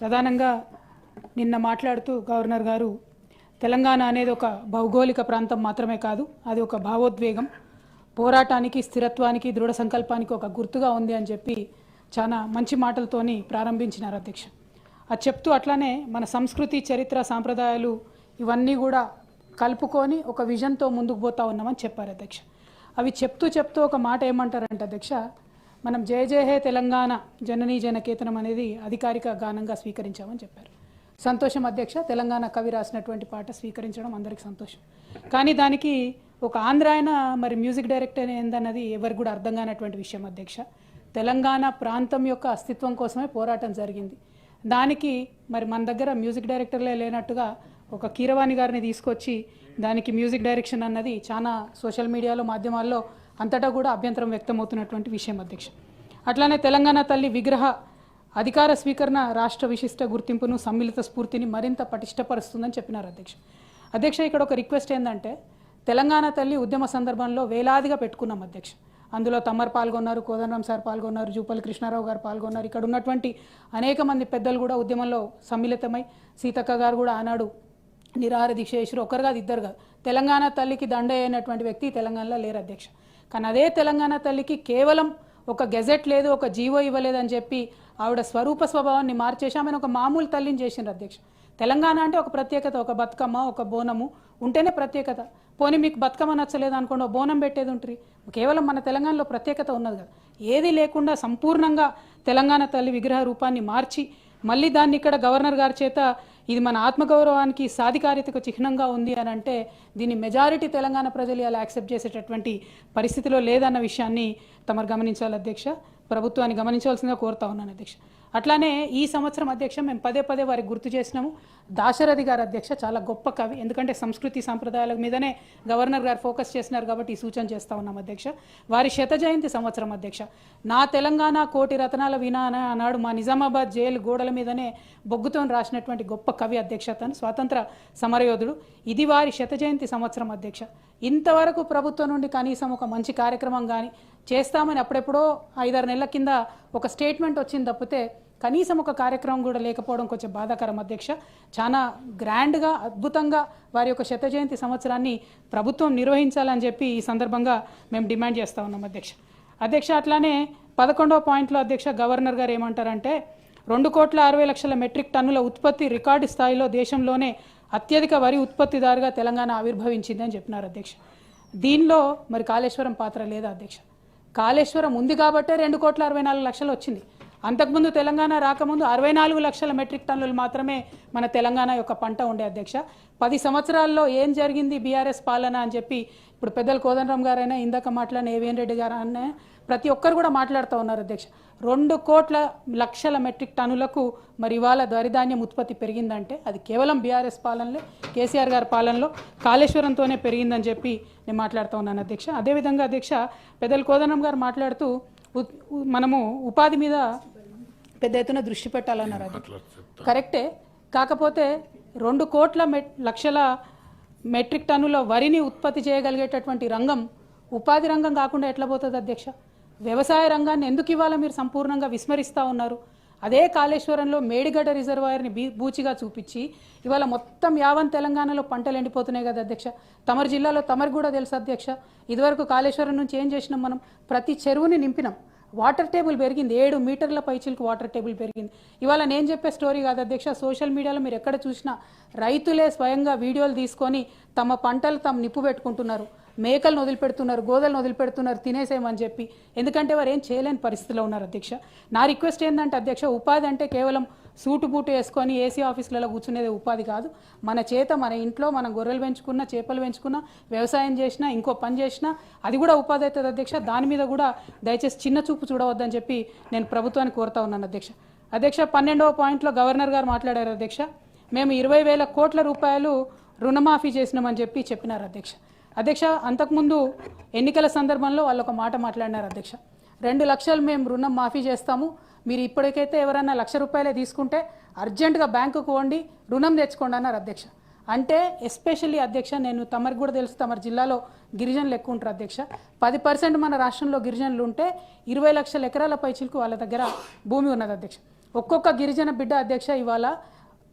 ప్రధానంగా నిన్న మాట్లాడుతూ గవర్నర్ గారు తెలంగాణ అనేది ఒక భౌగోళిక ప్రాంతం మాత్రమే కాదు అది ఒక భావోద్వేగం. పోరాటానికి స్థిరత్వానికి దృఢ సంకల్పానికి ఒక గుర్తుగా ఉంది అని చెప్పి చాలా మంచి మాటలతోని ప్రారంభించినారు అధ్యక్ష. అది చెప్తూ అట్లానే మన సంస్కృతి చరిత్ర సాంప్రదాయాలు ఇవన్నీ కూడా కలుపుకొని ఒక విజన్తో ముందుకు పోతా ఉన్నామని చెప్పారు అధ్యక్ష. అవి చెప్తూ చెప్తూ ఒక మాట ఏమంటారంటే అధ్యక్ష మనం జయ జయ హే తెలంగాణ జననీ జనకేతనం అనేది అధికారిక గానంగా స్వీకరించామని చెప్పారు. సంతోషం అధ్యక్ష తెలంగాణ కవి రాసినటువంటి పాట స్వీకరించడం అందరికీ సంతోషం. కానీ దానికి ఒక ఆంధ్ర ఆయన మరి మ్యూజిక్ డైరెక్టర్ ఏందన్నది ఎవరికి కూడా అర్థం కానటువంటి విషయం అధ్యక్ష. తెలంగాణ ప్రాంతం యొక్క అస్తిత్వం కోసమే పోరాటం జరిగింది. దానికి మరి మన దగ్గర మ్యూజిక్ డైరెక్టర్లే లేనట్టుగా ఒక కీరవాణి గారిని తీసుకొచ్చి దానికి మ్యూజిక్ డైరెక్షన్ అన్నది చాలా సోషల్ మీడియాలో మాధ్యమాల్లో అంతటా కూడా అభ్యంతరం వ్యక్తమవుతున్నటువంటి విషయం అధ్యక్ష. అట్లానే తెలంగాణ తల్లి విగ్రహ అధికార స్వీకరణ రాష్ట్ర విశిష్ట గుర్తింపును సమ్మిళిత స్ఫూర్తిని మరింత పటిష్టపరుస్తుందని చెప్పినారు అధ్యక్ష. అధ్యక్ష ఇక్కడ ఒక రిక్వెస్ట్ ఏంటంటే తెలంగాణ తల్లి ఉద్యమ సందర్భంలో వేలాదిగా పెట్టుకున్నాం అధ్యక్ష. అందులో తమ్మర్ పాల్గొన్నారు కోదండరాం సార్ పాల్గొన్నారు జూపల్లి కృష్ణారావు గారు పాల్గొన్నారు. ఇక్కడ ఉన్నటువంటి అనేక మంది పెద్దలు కూడా ఉద్యమంలో సమ్మిళితమై సీతక్క గారు కూడా ఆనాడు నిరాహార దీక్ష చేసిరు ఒకరు కాదు ఇద్దరు కాదు తెలంగాణ తల్లికి దండ అయినటువంటి వ్యక్తి తెలంగాణలో లేరు అధ్యక్ష. కానీ అదే తెలంగాణ తల్లికి కేవలం ఒక గెజెట్ లేదు ఒక జీవో ఇవ్వలేదని చెప్పి ఆవిడ స్వరూప స్వభావాన్ని మార్చేసి ఆమెను ఒక మామూలు తల్లిని చేసిండ్రు అధ్యక్ష. తెలంగాణ అంటే ఒక ప్రత్యేకత ఒక బతుకమ్మ ఒక బోనము ఉంటేనే ప్రత్యేకత. పోనీ మీకు బతుకమ్మ నచ్చలేదు అనుకోండి బోనం పెట్టేది ఉంటుంది కేవలం మన తెలంగాణలో ప్రత్యేకత ఉన్నది కదా. ఏది లేకుండా సంపూర్ణంగా తెలంగాణ తల్లి విగ్రహ రూపాన్ని మార్చి మళ్ళీ దాన్ని ఇక్కడ గవర్నర్ గారి చేత ఇది మన ఆత్మగౌరవానికి సాధికారితకు చిహ్నంగా ఉంది అని అంటే దీన్ని మెజారిటీ తెలంగాణ ప్రజలు అలా యాక్సెప్ట్ చేసేటటువంటి పరిస్థితిలో లేదన్న విషయాన్ని తమరు గమనించాలి అధ్యక్ష. ప్రభుత్వాన్ని గమనించవలసిందిగా కోరుతా ఉన్నాను అధ్యక్ష. అట్లానే ఈ సంవత్సరం అధ్యక్ష మేము పదే పదే వారికి గుర్తు చేసినాము. దాశరథి గారు అధ్యక్ష చాలా గొప్ప కవి. ఎందుకంటే సంస్కృతి సాంప్రదాయాల మీదనే గవర్నర్ గారు ఫోకస్ చేసినారు కాబట్టి ఈ సూచన చేస్తా ఉన్నాం అధ్యక్ష. వారి శత జయంతి సంవత్సరం అధ్యక్ష. నా తెలంగాణ కోటి రతనాల వినా అన్నాడు మా నిజామాబాద్ జైలు గోడల మీదనే బొగ్గుతో రాసినటువంటి గొప్ప కవి అధ్యక్ష తను స్వాతంత్ర సమరయోధుడు. ఇది వారి శత జయంతి సంవత్సరం అధ్యక్ష. ఇంతవరకు ప్రభుత్వం నుండి కనీసం ఒక మంచి కార్యక్రమం కానీ చేస్తామని అప్పుడెప్పుడో ఐదారు నెలల కింద ఒక స్టేట్మెంట్ వచ్చింది తప్పితే కనీసం ఒక కార్యక్రమం కూడా లేకపోవడం కొంచెం బాధాకరం అధ్యక్ష. చాలా గ్రాండ్గా అద్భుతంగా వారి యొక్క శత జయంతి సంవత్సరాన్ని ప్రభుత్వం నిర్వహించాలని చెప్పి ఈ సందర్భంగా మేము డిమాండ్ చేస్తా ఉన్నాం అధ్యక్ష. అధ్యక్ష అట్లానే పదకొండవ పాయింట్లో అధ్యక్ష గవర్నర్ గారు ఏమంటారంటే రెండు కోట్ల అరవై లక్షల మెట్రిక్ టన్నుల ఉత్పత్తి రికార్డు స్థాయిలో దేశంలోనే అత్యధిక వరి ఉత్పత్తిదారుగా తెలంగాణ ఆవిర్భవించిందని చెప్పినారు అధ్యక్ష. దీనిలో మరి కాళేశ్వరం పాత్ర లేదా అధ్యక్ష? కాళేశ్వరం ఉంది కాబట్టే రెండు కోట్ల అరవై నాలుగు లక్షలు వచ్చింది. అంతకుముందు తెలంగాణ రాకముందు అరవై నాలుగు లక్షల మెట్రిక్ టన్నులు మాత్రమే మన తెలంగాణ యొక్క పంట ఉండే అధ్యక్ష. పది సంవత్సరాల్లో ఏం జరిగింది బీఆర్ఎస్ పాలన అని చెప్పి ఇప్పుడు పెద్దలు కోదండరామ్ గారైనా ఇందాక మాట్లాడిన ఏవిఎన్ రెడ్డి గారు అన్న ప్రతి ఒక్కరు కూడా మాట్లాడుతూ ఉన్నారు అధ్యక్ష. రెండు కోట్ల లక్షల మెట్రిక్ టన్నులకు మరి ఇవాళ దరిధాన్యం ఉత్పత్తి పెరిగిందంటే అది కేవలం బీఆర్ఎస్ పాలనలో కేసీఆర్ గారి పాలనలో కాళేశ్వరంతోనే పెరిగిందని చెప్పి నేను మాట్లాడుతూ ఉన్నాను అధ్యక్ష. అదేవిధంగా అధ్యక్ష పెద్దలు కోదండరామ్ గారు మాట్లాడుతూ మనము ఉపాధి మీద పెద్ద ఎత్తున దృష్టి పెట్టాలన్నారు అది. కరెక్టే. కాకపోతే రెండు కోట్ల లక్షల మెట్రిక్ టన్నుల వరిని ఉత్పత్తి చేయగలిగేటటువంటి రంగం ఉపాధి రంగం కాకుండా ఎట్లా పోతుంది అధ్యక్ష? వ్యవసాయ రంగాన్ని ఎందుకు ఇవాళ మీరు సంపూర్ణంగా విస్మరిస్తూ ఉన్నారు. అదే కాళేశ్వరంలో మేడిగడ్డ రిజర్వాయర్ని బీ బూచిగా చూపించి ఇవాళ మొత్తం యావన్ తెలంగాణలో పంటలు ఎండిపోతున్నాయి కదా అధ్యక్ష. తమరి జిల్లాలో తమరికి కూడా తెలుసు అధ్యక్ష. ఇదివరకు కాళేశ్వరం నుంచి ఏం చేసినాం మనం? ప్రతి చెరువుని నింపినాం. వాటర్ టేబుల్ పెరిగింది. ఏడు మీటర్ల పైచిలకు వాటర్ టేబుల్ పెరిగింది. ఇవాళ నేను చెప్పే స్టోరీ కాదు అధ్యక్ష సోషల్ మీడియాలో మీరు ఎక్కడ చూసినా రైతులే స్వయంగా వీడియోలు తీసుకొని తమ పంటలు తాము నిప్పు పెట్టుకుంటున్నారు. మేకలను వదిలిపెడుతున్నారు గోదలను వదిలిపెడుతున్నారు తినేసేయమని చెప్పి. ఎందుకంటే వారు ఏం చేయలేని పరిస్థితిలో ఉన్నారు అధ్యక్ష. నా రిక్వెస్ట్ ఏంటంటే అధ్యక్ష ఉపాధి అంటే కేవలం సూటు బూటు వేసుకొని ఏసీ ఆఫీసులలో కూర్చునేది ఉపాధి కాదు. మన చేత మన ఇంట్లో మనం గొర్రెలు పెంచుకున్నా చేపలు పెంచుకున్నా వ్యవసాయం చేసినా ఇంకో పని చేసినా అది కూడా ఉపాధి అవుతుంది అధ్యక్ష. దాని మీద కూడా దయచేసి చిన్న చూపు చూడవద్దని చెప్పి నేను ప్రభుత్వాన్ని కోరుతా ఉన్నాను అధ్యక్ష. అధ్యక్ష పన్నెండవ పాయింట్లో గవర్నర్ గారు మాట్లాడారు అధ్యక్ష. మేము ఇరవై వేల కోట్ల రూపాయలు రుణమాఫీ చేసినామని చెప్పి చెప్పినారు అధ్యక్ష. అధ్యక్ష అంతకుముందు ఎన్నికల సందర్భంలో వాళ్ళు ఒక మాట మాట్లాడినారు అధ్యక్ష. రెండు లక్షలు మేము రుణం మాఫీ చేస్తాము. మీరు ఇప్పటికైతే ఎవరైనా లక్ష రూపాయలే తీసుకుంటే అర్జెంటుగా బ్యాంకుకు పోండి రుణం తెచ్చుకోండి అన్నారు అధ్యక్ష. అంటే ఎస్పెషల్లీ అధ్యక్ష నేను తమరికి కూడా తెలుసు తమరి జిల్లాలో గిరిజనులు ఎక్కువ ఉంటారు అధ్యక్ష. పది పర్సెంట్ మన రాష్ట్రంలో గిరిజనులు ఉంటే ఇరవై లక్షల ఎకరాల పైచిలకు వాళ్ళ దగ్గర భూమి ఉన్నది అధ్యక్ష. ఒక్కొక్క గిరిజన బిడ్డ అధ్యక్ష ఇవాళ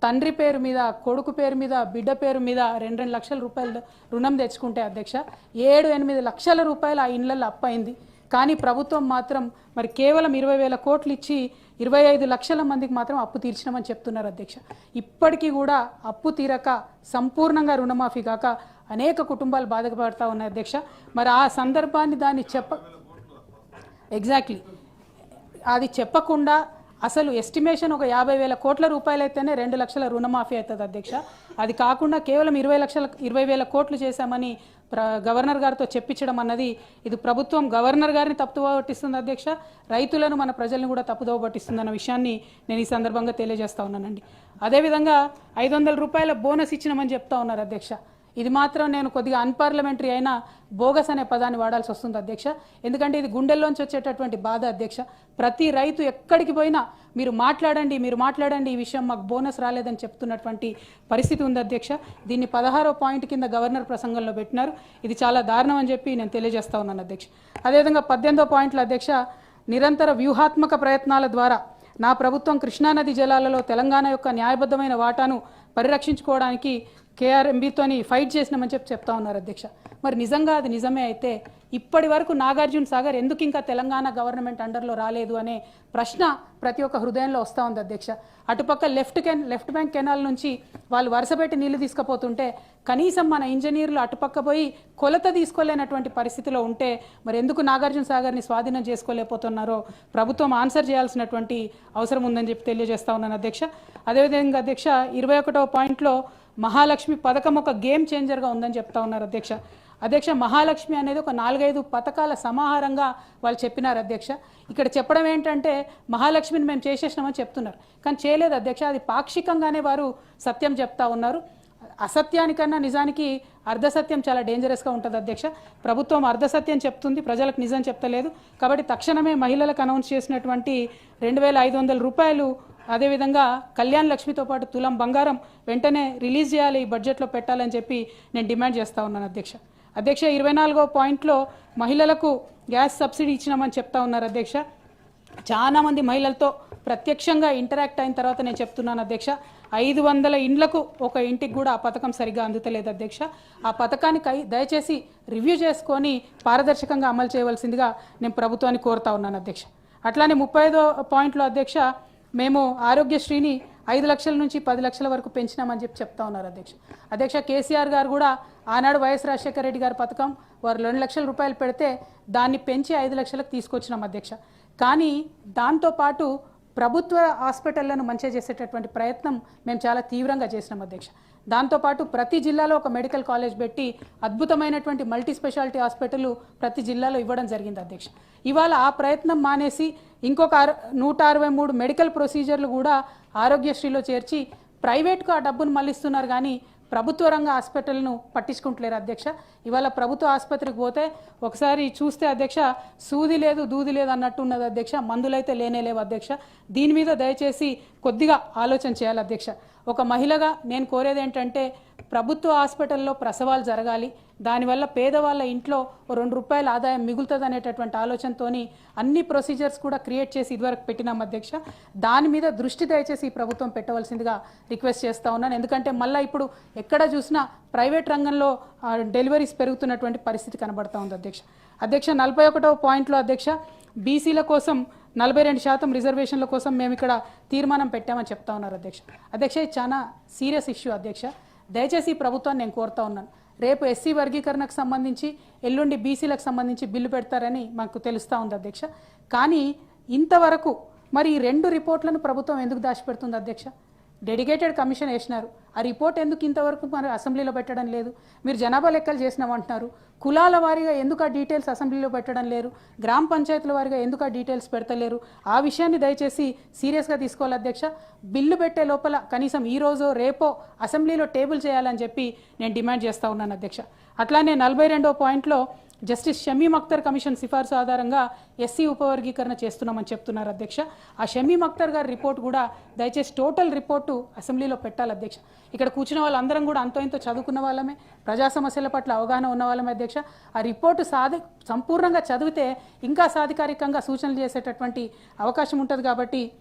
తండ్రి పేరు మీద కొడుకు పేరు మీద బిడ్డ పేరు మీద రెండు రెండు లక్షల రూపాయలు రుణం తెచ్చుకుంటే అధ్యక్ష ఏడు ఎనిమిది లక్షల రూపాయలు ఆ ఇండ్లలో అప్పయింది. కానీ ప్రభుత్వం మాత్రం మరి కేవలం ఇరవై వేల కోట్లు ఇచ్చి ఇరవై ఐదు లక్షల మందికి మాత్రం అప్పు తీర్చినామని చెప్తున్నారు అధ్యక్ష. ఇప్పటికీ కూడా అప్పు తీరక సంపూర్ణంగా రుణమాఫీ కాక అనేక కుటుంబాలు బాధపడతా ఉన్నాయి అధ్యక్ష. మరి ఆ సందర్భాన్ని దాన్ని చెప్ప ఎగ్జాక్ట్లీ అది చెప్పకుండా అసలు ఎస్టిమేషన్ ఒక యాభై వేల కోట్ల రూపాయలు అయితేనే రెండు లక్షల రుణమాఫీ అవుతుంది అధ్యక్ష. అది కాకుండా కేవలం ఇరవై లక్షల ఇరవై వేల కోట్లు చేశామని గవర్నర్ గారితో చెప్పించడం అన్నది ఇది ప్రభుత్వం గవర్నర్ గారిని తప్పుదోవ పట్టిస్తుంది అధ్యక్ష రైతులను మన ప్రజలను కూడా తప్పుదోవ పట్టిస్తుంది అన్న విషయాన్ని నేను ఈ సందర్భంగా తెలియజేస్తా ఉన్నానండి. అదేవిధంగా ఐదు వందల రూపాయల బోనస్ ఇచ్చినామని చెప్తా ఉన్నారు అధ్యక్ష. ఇది మాత్రం నేను కొద్దిగా అన్పార్లమెంటరీ అయినా బోగస్ అనే పదాన్ని వాడాల్సి వస్తుంది అధ్యక్ష. ఎందుకంటే ఇది గుండెల్లోంచి వచ్చేటటువంటి బాధ అధ్యక్ష. ప్రతి రైతు ఎక్కడికి పోయినా మీరు మాట్లాడండి మీరు మాట్లాడండి ఈ విషయం మాకు బోనస్ రాలేదని చెప్తున్నటువంటి పరిస్థితి ఉంది అధ్యక్ష. దీన్ని పదహారో పాయింట్ కింద గవర్నర్ ప్రసంగంలో పెట్టినారు. ఇది చాలా దారుణం అని చెప్పి నేను తెలియజేస్తా ఉన్నాను అధ్యక్ష. అదేవిధంగా పద్దెనిమిదో పాయింట్ల అధ్యక్ష నిరంతర వ్యూహాత్మక ప్రయత్నాల ద్వారా నా ప్రభుత్వం కృష్ణానది జలాలలో తెలంగాణ యొక్క న్యాయబద్ధమైన వాటాను పరిరక్షించుకోవడానికి కేఆర్ఎంబీతోని ఫైట్ చేసినామని చెప్పి చెప్తా ఉన్నారు అధ్యక్ష. మరి నిజంగా అది నిజమే అయితే ఇప్పటి వరకు నాగార్జున సాగర్ ఎందుకు ఇంకా తెలంగాణ గవర్నమెంట్ అండర్లో రాలేదు అనే ప్రశ్న ప్రతి ఒక్క హృదయంలో వస్తూ ఉంది అధ్యక్ష. అటుపక్క left can left bank canal నుంచి వాళ్ళు వరుసపెట్టి నీళ్ళు తీసుకుపోతుంటే కనీసం మన ఇంజనీర్లు అటుపక్క పోయి కొలత తీసుకోలేనటువంటి పరిస్థితిలో ఉంటే మరి ఎందుకు నాగార్జున సాగర్ని స్వాధీనం చేసుకోలేకపోతున్నారో ప్రభుత్వం ఆన్సర్ చేయాల్సినటువంటి అవసరం ఉందని చెప్పి తెలియజేస్తా ఉన్నాను అధ్యక్ష. అదేవిధంగా అధ్యక్ష ఇరవై ఒకటో పాయింట్లో మహాలక్ష్మి పథకం ఒక గేమ్ చేంజర్గా ఉందని చెప్తా ఉన్నారు అధ్యక్ష. అధ్యక్ష మహాలక్ష్మి అనేది ఒక నాలుగైదు పథకాల సమాహారంగా వాళ్ళు చెప్పినారు అధ్యక్ష. ఇక్కడ చెప్పడం ఏంటంటే మహాలక్ష్మిని మేము చేసేసినామని చెప్తున్నారు. కానీ చేయలేదు అధ్యక్ష. అది పాక్షికంగానే వారు సత్యం చెప్తా ఉన్నారు. అసత్యానికన్నా నిజానికి అర్ధసత్యం చాలా డేంజరస్గా ఉంటుంది అధ్యక్ష. ప్రభుత్వం అర్ధసత్యం చెప్తుంది ప్రజలకు నిజం చెప్తలేదు. కాబట్టి తక్షణమే మహిళలకు అనౌన్స్ చేసినటువంటి రెండు వేల ఐదు వందల రూపాయలు అదేవిధంగా కళ్యాణ్ లక్ష్మితో పాటు తులం బంగారం వెంటనే రిలీజ్ చేయాలి ఈ బడ్జెట్లో పెట్టాలని చెప్పి నేను డిమాండ్ చేస్తా ఉన్నాను అధ్యక్ష. అధ్యక్ష ఇరవై నాలుగో పాయింట్లో మహిళలకు గ్యాస్ సబ్సిడీ ఇచ్చినామని చెప్తా ఉన్నారు అధ్యక్ష. చాలామంది మహిళలతో ప్రత్యక్షంగా ఇంటరాక్ట్ అయిన తర్వాత నేను చెప్తున్నాను అధ్యక్ష. ఐదు వందల ఇండ్లకు ఒక ఇంటికి కూడా ఆ పథకం సరిగ్గా అందుతలేదు అధ్యక్ష. ఆ పథకానికి దయచేసి రివ్యూ చేసుకొని పారదర్శకంగా అమలు చేయవలసిందిగా నేను ప్రభుత్వాన్ని కోరుతా ఉన్నాను అధ్యక్ష. అట్లానే ముప్పై ఐదో పాయింట్లో అధ్యక్ష మేము ఆరోగ్యశ్రీని ఐదు లక్షల నుంచి పది లక్షల వరకు పెంచినామని చెప్పి చెప్తా ఉన్నారు అధ్యక్ష. అధ్యక్ష కేసీఆర్ గారు కూడా ఆనాడు వైఎస్ రాజశేఖర రెడ్డి గారి పథకం వారు రెండు లక్షల రూపాయలు పెడితే దాన్ని పెంచి ఐదు లక్షలకు తీసుకొచ్చినాం అధ్యక్ష. కానీ దాంతోపాటు ప్రభుత్వ హాస్పిటళ్ళను మంచిగా చేసేటటువంటి ప్రయత్నం మేము చాలా తీవ్రంగా చేసినాం అధ్యక్ష. దాంతోపాటు ప్రతి జిల్లాలో ఒక మెడికల్ కాలేజ్ పెట్టి అద్భుతమైనటువంటి మల్టీ స్పెషాలిటీ హాస్పిటల్ ప్రతి జిల్లాలో ఇవ్వడం జరిగింది అధ్యక్ష. ఇవాళ ఆ ప్రయత్నం మానేసి ఇంకొక అర- నూట అరవై మూడు మెడికల్ ప్రొసీజర్లు కూడా ఆరోగ్యశ్రీలో చేర్చి ప్రైవేట్కు ఆ డబ్బును మళ్ళిస్తున్నారు కానీ ప్రభుత్వ రంగ హాస్పిటల్ను పట్టించుకుంటలేరు అధ్యక్ష. ఇవాళ ప్రభుత్వ ఆసుపత్రికి పోతే ఒకసారి చూస్తే అధ్యక్ష సూది లేదు దూది లేదు అన్నట్టు ఉన్నది అధ్యక్ష. మందులైతే లేనే లేవు అధ్యక్ష. దీని మీద దయచేసి కొద్దిగా ఆలోచన చేయాలి అధ్యక్ష. ఒక మహిళగా నేను కోరేది ఏంటంటే ప్రభుత్వ హాస్పిటల్లో ప్రసవాలు జరగాలి. దానివల్ల పేదవాళ్ళ ఇంట్లో రెండు రూపాయల ఆదాయం మిగులుతుంది అనేటటువంటి ఆలోచనతోని అన్ని ప్రొసీజర్స్ కూడా క్రియేట్ చేసి ఇదివరకు పెట్టినాం అధ్యక్ష. దాని మీద దృష్టి దయచేసి ఈ ప్రభుత్వం పెట్టవలసిందిగా రిక్వెస్ట్ చేస్తూ ఉన్నాను. ఎందుకంటే మళ్ళీ ఇప్పుడు ఎక్కడ చూసినా ప్రైవేట్ రంగంలో డెలివరీస్ పెరుగుతున్నటువంటి పరిస్థితి కనబడతా ఉంది అధ్యక్ష. అధ్యక్ష నలభై ఒకటవ పాయింట్లో అధ్యక్ష బీసీల కోసం నలభై రెండు శాతం రిజర్వేషన్ల కోసం మేము ఇక్కడ తీర్మానం పెట్టామని చెప్తా ఉన్నారు అధ్యక్ష. అధ్యక్ష ఇది చాలా సీరియస్ ఇష్యూ అధ్యక్ష. దయచేసి ప్రభుత్వాన్ని నేను కోరుతా ఉన్నాను. రేపు ఎస్సీ వర్గీకరణకు సంబంధించి ఎల్లుండి బీసీలకు సంబంధించి బిల్లు పెడతారని మాకు తెలుస్తూ ఉంది అధ్యక్ష. కానీ ఇంతవరకు మరి ఈ రెండు రిపోర్ట్లను ప్రభుత్వం ఎందుకు దాచిపెడుతుంది అధ్యక్ష? డెడికేటెడ్ కమిషన్ వేసినారు. ఆ రిపోర్ట్ ఎందుకు ఇంతవరకు మరి అసెంబ్లీలో పెట్టడం లేదు? మీరు జనాభా లెక్కలు చేసినామంటున్నారు కులాల వారీగా ఎందుకు ఆ డీటెయిల్స్ అసెంబ్లీలో పెట్టడం లేరు? గ్రామ పంచాయతీల వారీగా ఎందుకు ఆ డీటెయిల్స్ పెడతలేరు? ఆ విషయాన్ని దయచేసి సీరియస్గా తీసుకోవాలి అధ్యక్ష. బిల్లు పెట్టే లోపల కనీసం ఈ రోజో రేపో అసెంబ్లీలో టేబుల్ చేయాలని చెప్పి నేను డిమాండ్ చేస్తా ఉన్నాను అధ్యక్ష. అట్లానే నలభై రెండో పాయింట్లో జస్టిస్ షమీమ్ అఖ్తర్ కమిషన్ సిఫార్సు ఆధారంగా ఎస్సీ ఉపవర్గీకరణ చేస్తున్నామని చెప్తున్నారు అధ్యక్ష. ఆ షమీమ్ అఖ్తర్ గారి రిపోర్ట్ కూడా దయచేసి టోటల్ రిపోర్టు అసెంబ్లీలో పెట్టాలి అధ్యక్ష. ఇక్కడ కూర్చున్న వాళ్ళందరం కూడా అంతో ఇంతో చదువుకున్న వాళ్ళమే ప్రజా సమస్యల పట్ల అవగాహన ఉన్న వాళ్ళమే అధ్యక్ష. ఆ రిపోర్టు సాధి సంపూర్ణంగా చదివితే ఇంకా సాధికారికంగా సూచనలు చేసేటటువంటి అవకాశం ఉంటుంది కాబట్టి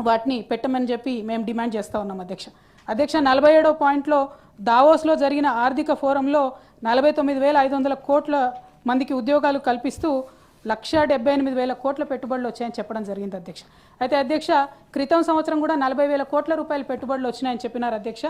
వాటిని పెట్టమని చెప్పి మేము డిమాండ్ చేస్తూ ఉన్నాం అధ్యక్ష. అధ్యక్ష నలభై ఏడో పాయింట్లో దావోస్లో జరిగిన ఆర్థిక ఫోరంలో నలభై తొమ్మిది వేల ఐదు వందల కోట్ల మందికి ఉద్యోగాలు కల్పిస్తూ లక్ష డెబ్బై ఎనిమిది వేల కోట్ల పెట్టుబడులు వచ్చాయని చెప్పడం జరిగింది అధ్యక్ష. అయితే అధ్యక్ష క్రితం సంవత్సరం కూడా నలభై వేల కోట్ల రూపాయల పెట్టుబడులు వచ్చినాయని చెప్పినారు అధ్యక్ష.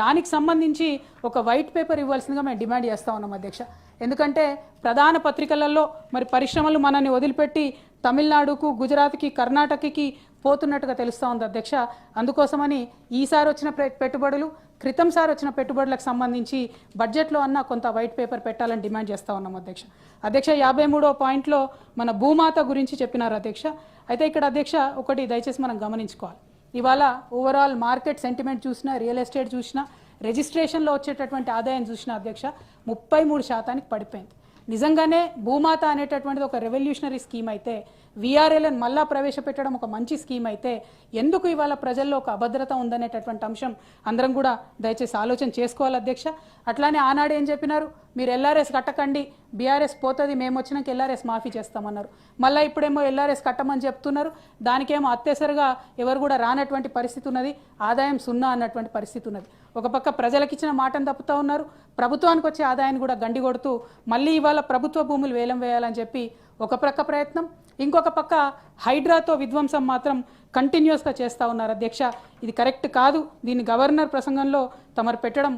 దానికి సంబంధించి ఒక వైట్ పేపర్ ఇవ్వాల్సిందిగా మేము డిమాండ్ చేస్తా ఉన్నాం అధ్యక్ష. ఎందుకంటే ప్రధాన పత్రికలలో మరి పరిశ్రమలు మనల్ని వదిలిపెట్టి తమిళనాడుకు గుజరాత్కి కర్ణాటకకి పోతున్నట్టుగా తెలుస్తూ ఉంది అధ్యక్ష. అందుకోసమని ఈసారి వచ్చిన పెట్టుబడులు క్రితం సార్ వచ్చిన పెట్టుబడులకు సంబంధించి బడ్జెట్లో అన్న కొంత వైట్ పేపర్ పెట్టాలని డిమాండ్ చేస్తూ ఉన్నాం అధ్యక్ష. అధ్యక్ష యాభై మూడో పాయింట్లో మన భూమాత గురించి చెప్పినారు అధ్యక్ష. అయితే ఇక్కడ అధ్యక్ష ఒకటి దయచేసి మనం గమనించుకోవాలి. ఇవాళ ఓవరాల్ మార్కెట్ సెంటిమెంట్ చూసినా రియల్ ఎస్టేట్ చూసినా రిజిస్ట్రేషన్లో వచ్చేటటువంటి ఆదాయం చూసిన అధ్యక్ష ముప్పై మూడు శాతానికి పడిపోయింది. నిజంగానే భూమాత అనేటటువంటిది ఒక రెవల్యూషనరీ స్కీమ్ అయితే విఆర్ఎల్ఎన్ మళ్ళా ప్రవేశపెట్టడం ఒక మంచి స్కీమ్ అయితే ఎందుకు ఇవాళ ప్రజల్లో ఒక అభద్రత ఉందనేటటువంటి అంశం అందరం కూడా దయచేసి ఆలోచన చేసుకోవాలి అధ్యక్ష. అట్లానే ఆనాడు ఏం చెప్పినారు? మీరు ఎల్ఆర్ఎస్ కట్టకండి బీఆర్ఎస్ పోతుంది మేము వచ్చినాక ఎల్ఆర్ఎస్ మాఫీ చేస్తామన్నారు. మళ్ళీ ఇప్పుడేమో ఎల్ఆర్ఎస్ కట్టమని చెప్తున్నారు. దానికేమో అత్యసరిగా ఎవరు కూడా రానటువంటి పరిస్థితి ఉన్నది. ఆదాయం సున్నా అన్నటువంటి పరిస్థితి ఉన్నది. ఒక పక్క ప్రజలకు ఇచ్చిన మాటను తప్పుతూ ఉన్నారు. ప్రభుత్వానికి వచ్చే ఆదాయాన్ని కూడా గండి కొడుతూ మళ్ళీ ఇవాళ ప్రభుత్వ భూములు వేలం వేయాలని చెప్పి ఒక ప్రక్క ప్రయత్నం ఇంకొక పక్క హైడ్రాతో విధ్వంసం మాత్రం కంటిన్యూస్గా చేస్తూ ఉన్నారు అధ్యక్ష. ఇది కరెక్ట్ కాదు. దీన్ని గవర్నర్ ప్రసంగంలో తమరు పెట్టడం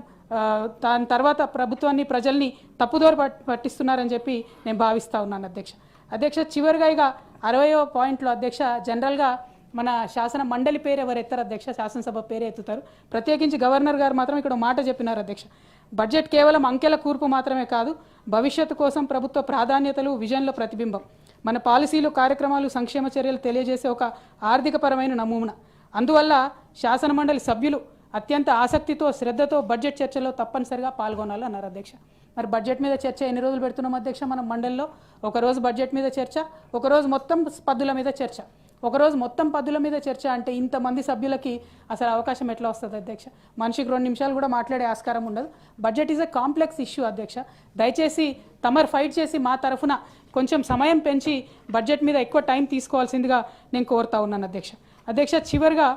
దాని తర్వాత ప్రభుత్వాన్ని ప్రజల్ని తప్పుదోర పట్టిస్తున్నారని చెప్పి నేను భావిస్తా ఉన్నాను అధ్యక్ష. అధ్యక్ష చివరిగా ఇక అరవయో పాయింట్లో అధ్యక్ష జనరల్గా మన శాసన మండలి పేరు ఎవరు ఎత్తారు అధ్యక్ష? శాసనసభ పేరు ఎత్తుతారు. ప్రత్యేకించి గవర్నర్ గారు మాత్రం ఇక్కడ మాట చెప్పినారు అధ్యక్ష. బడ్జెట్ కేవలం అంకెల కూర్పు మాత్రమే కాదు భవిష్యత్తు కోసం ప్రభుత్వ ప్రాధాన్యతలు విజన్ల ప్రతిబింబం. మన పాలసీలు కార్యక్రమాలు సంక్షేమ చర్యలు తెలియజేసే ఒక ఆర్థికపరమైన నమూనా. అందువల్ల శాసన మండలి సభ్యులు అత్యంత ఆసక్తితో శ్రద్ధతో బడ్జెట్ చర్చలో తప్పనిసరిగా పాల్గొనాలి అన్నారు అధ్యక్ష. మరి బడ్జెట్ మీద చర్చ ఎన్ని రోజులు పెడుతున్నాం అధ్యక్ష మనం మండలిలో? ఒకరోజు బడ్జెట్ మీద చర్చ ఒకరోజు మొత్తం పద్దుల మీద చర్చ. ఒకరోజు మొత్తం పద్దుల మీద చర్చ అంటే ఇంతమంది సభ్యులకి అసలు అవకాశం ఎట్లా వస్తుంది అధ్యక్ష? మనిషికి రెండు నిమిషాలు కూడా మాట్లాడే ఆస్కారం ఉండదు. Budget is a complex issue అధ్యక్ష. దయచేసి తమరు ఫైట్ చేసి మా తరఫున కొంచెం సమయం పెంచి బడ్జెట్ మీద ఎక్కువ టైం తీసుకోవాల్సిందిగా నేను కోరుతా ఉన్నాను అధ్యక్ష. అధ్యక్ష చివరిగా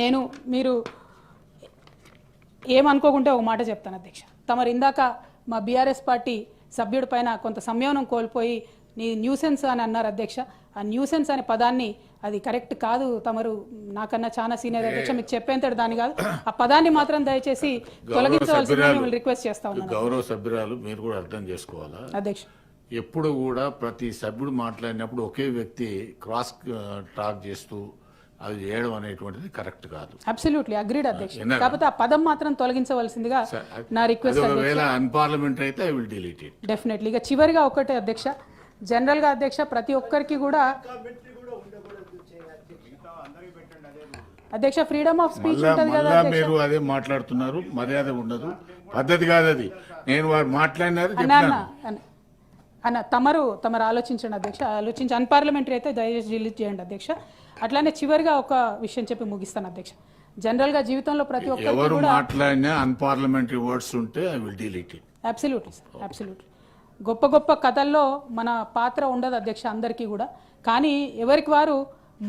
నేను మీరు ఏమనుకోకుంటే ఒక మాట చెప్తాను అధ్యక్ష. తమరు ఇందాక మా బీఆర్ఎస్ పార్టీ సభ్యుడి పైన కొంత సంయమనం కోల్పోయి నీ న్యూసెన్స్ అని అన్నారు అధ్యక్ష. ఆ న్యూసెన్స్ అనే పదాన్ని అది కరెక్ట్ కాదు తమరు. నాకన్నా చాలా సీనియర్ అధ్యక్ష మీకు చెప్పేంతటి దాని కాదు. ఆ పదాన్ని మాత్రం దయచేసి తొలగించవలసిందని మిమ్మల్ని రిక్వెస్ట్ చేస్తా ఉన్నాను. గౌరవ సభ్యురాలు మీరు కూడా అర్థం చేసుకోవాలా? అధ్యక్ష. ఎప్పుడు కూడా ప్రతి సభ్యుడు మాట్లాడినప్పుడు ఒకే వ్యక్తి క్రాస్ టాక్ చేస్తూ అది చేయడం అనేటువంటిది కరెక్ట్ కాదు. అబ్సల్యూట్లీ అగ్రీడ్ అధ్యక్ష? కాకపోతే ఆ పదం మాత్రం తొలగించవలసిందిగా నా రిక్వెస్ట్ ఒకవేళ అన్పార్లమెంటరీ అయితే I will delete it definitely ఇక చివరిగా ఒకటే అధ్యక్ష. జనరల్గా అధ్యక్ష ప్రతి ఒక్కరికి కూడా అధ్యక్ష ఫ్రీడమ్ ఆఫ్ స్పీచ్ ఉంటుంది కదా మీరు అదే మాట్లాడుతున్నారు మర్యాద ఉండదు. పద్ధతి కాదు అది. నేను వారు మాట్లాడినారు అన్న తమరు తమరు ఆలోచించండి అధ్యక్ష. ఆలోచించి అన్పార్లమెంటరీ అయితే దయచేసి రిలీజ్ చేయండి అధ్యక్ష. అట్లానే చివరిగా ఒక విషయం చెప్పి ముగిస్తాను అధ్యక్ష. జనరల్గా జీవితంలో ప్రతి కూడా మాట్లాడినా అన్పార్లమెంటరీ వర్డ్స్ ఉంటే I will delete it. Absolutely sir absolutely గొప్ప గొప్ప కథల్లో మన పాత్ర ఉండదు అధ్యక్ష అందరికీ కూడా. కానీ ఎవరికి వారు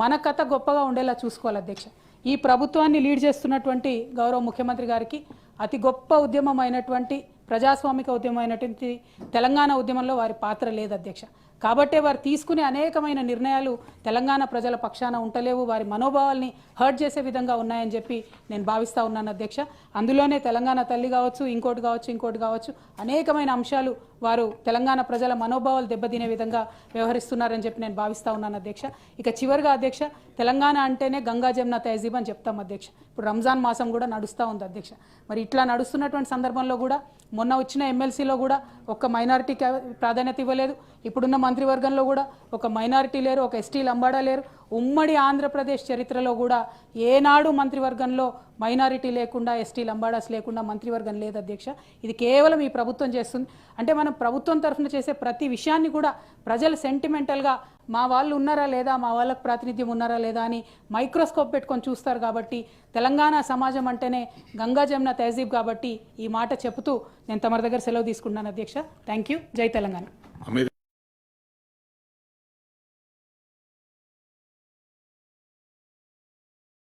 మన కథ గొప్పగా ఉండేలా చూసుకోవాలి అధ్యక్ష. ఈ ప్రభుత్వాన్ని లీడ్ చేస్తున్నటువంటి గౌరవ ముఖ్యమంత్రి గారికి అతి గొప్ప ఉద్యమం అయినటువంటి ప్రజాస్వామిక ఉద్యమం అయినటువంటి తెలంగాణ ఉద్యమంలో వారి పాత్ర లేదు అధ్యక్ష. కాబట్టే వారు తీసుకునే అనేకమైన నిర్ణయాలు తెలంగాణ ప్రజల పక్షాన ఉంటలేవు వారి మనోభావాల్ని హర్ట్ చేసే విధంగా ఉన్నాయని చెప్పి నేను భావిస్తా ఉన్నాను అధ్యక్ష. అందులోనే తెలంగాణ తల్లి కావచ్చు ఇంకోటి కావచ్చు ఇంకోటి కావచ్చు అనేకమైన అంశాలు వారు తెలంగాణ ప్రజల మనోభావాలు దెబ్బతినే విధంగా వ్యవహరిస్తున్నారని చెప్పి నేను భావిస్తా ఉన్నాను అధ్యక్ష. ఇక చివరిగా అధ్యక్ష తెలంగాణ అంటేనే గంగా జమున తహజీబ్ అని చెప్తాం అధ్యక్ష. ఇప్పుడు రంజాన్ మాసం కూడా నడుస్తూ ఉంది అధ్యక్ష. మరి ఇట్లా నడుస్తున్నటువంటి సందర్భంలో కూడా మొన్న వచ్చిన ఎమ్మెల్సీలో కూడా ఒక్క మైనారిటీకి ప్రాధాన్యత ఇవ్వలేదు. ఇప్పుడున్న మంత్రివర్గంలో కూడా ఒక మైనారిటీ లేరు ఒక ఎస్టీ లంబాడా లేరు. ఉమ్మడి ఆంధ్రప్రదేశ్ చరిత్రలో కూడా ఏనాడు మంత్రివర్గంలో మైనారిటీ లేకుండా ఎస్టీ లంబాడాస్ లేకుండా మంత్రివర్గం లేదు అధ్యక్ష. ఇది కేవలం ఈ ప్రభుత్వం చేస్తుంది. అంటే మనం ప్రభుత్వం తరఫున చేసే ప్రతి విషయాన్ని కూడా ప్రజలు సెంటిమెంటల్గా మా వాళ్ళు ఉన్నారా లేదా మా వాళ్ళకు ప్రాతినిధ్యం ఉన్నారా లేదా అని మైక్రోస్కోప్ పెట్టుకొని చూస్తారు కాబట్టి తెలంగాణ సమాజం అంటేనే గంగా జమున తహజీబ్ కాబట్టి ఈ మాట చెబుతూ నేను తమరి దగ్గర సెలవు తీసుకున్నాను అధ్యక్ష. Thank you. జై తెలంగాణ.